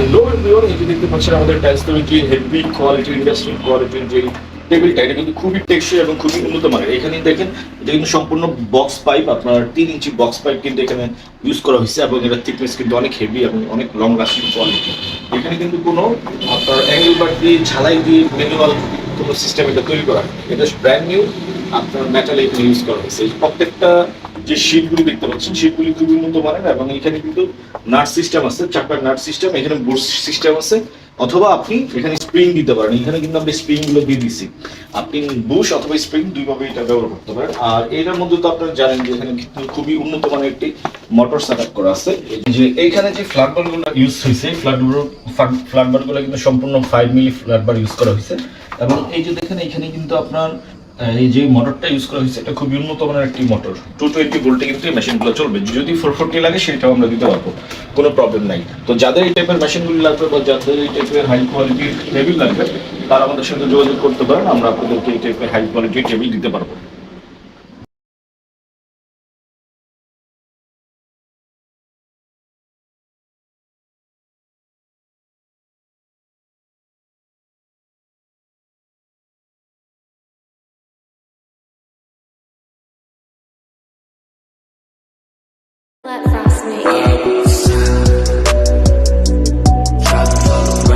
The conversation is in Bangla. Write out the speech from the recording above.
হ্যালো এভরিওয়ান এই যে দেখতে পাচ্ছেন এটা কিন্তু খুবই টেকসই এবং খুবই উন্নত মানের। এখানে দেখেন, এটা কিন্তু সম্পূর্ণ বক্স পাইপ আপনার তিন ইঞ্চি বক্স পাইপ কিন্তু এখানে ইউজ করা হয়েছে এবং এটা থিকনেস কিন্তু অনেক হেভি এবং অনেক লং লাস্টিং কোয়ালিটি এখানে কিন্তু কোনো আপনার অ্যাঙ্গেল বার দিয়ে, ঝালাই দিয়ে ম্যানুয়াল কোনো সিস্টেম এটা তৈরি করা এটা আপনার মেটাল ইউজ করা হয়েছে। প্রত্যেকটা যে শীটগুলি দেখতে পাচ্ছেন শীটগুলি খুবই উন্নত মানের এবং এখানে কিন্তু নাট সিস্টেম আছে চাকার নাট সিস্টেম এখানে বুশ সিস্টেম আছে, অথবা আপনি এখানে স্প্রিং দিতে পারেন। এখানে কিন্তু আমরা স্প্রিংগুলো দিয়ে দিছি। আপনি বুশ অথবা স্প্রিং দুইভাবে এটা ব্যবহার করতে পারেন। আর এটার মধ্যে তো আপনারা জানেন যে এখানে কিন্তু খুবই উন্নত মানের একটি মোটর সেট আপ করা আছে। যে এইখানে যে ফ্ল্যাট বারগুলো ইউজ হয়েছে ফ্ল্যাট ফ্ল্যাট বারগুলো কিন্তু সম্পূর্ণ five milli flat bar use করা হয়েছে এবং এই যে দেখেন, এখানে কিন্তু আপনার এই যে মোটরটা ইউজ করা হয়েছে, এটা খুবই উন্নত মানের একটি মোটর টু টোয়েন্টি ভোল্টে কিন্তু এই মেশিনগুলো চলবে। যদি ফোর ফোরটি লাগে, সেটাও আমরা দিতে পারব। কোনো প্রবলেম নাই। তো যাদের এই টাইপের মেশিনগুলি লাগবে বা যাদের এই টাইপের হাই কোয়ালিটির টেবিল লাগবে, তারা আমাদের সাথে যোগাযোগ করতে পারেন। আমরা আপনাদেরকে এই টাইপের হাই কোয়ালিটির টেবিল দিতে পারব। Let frost me.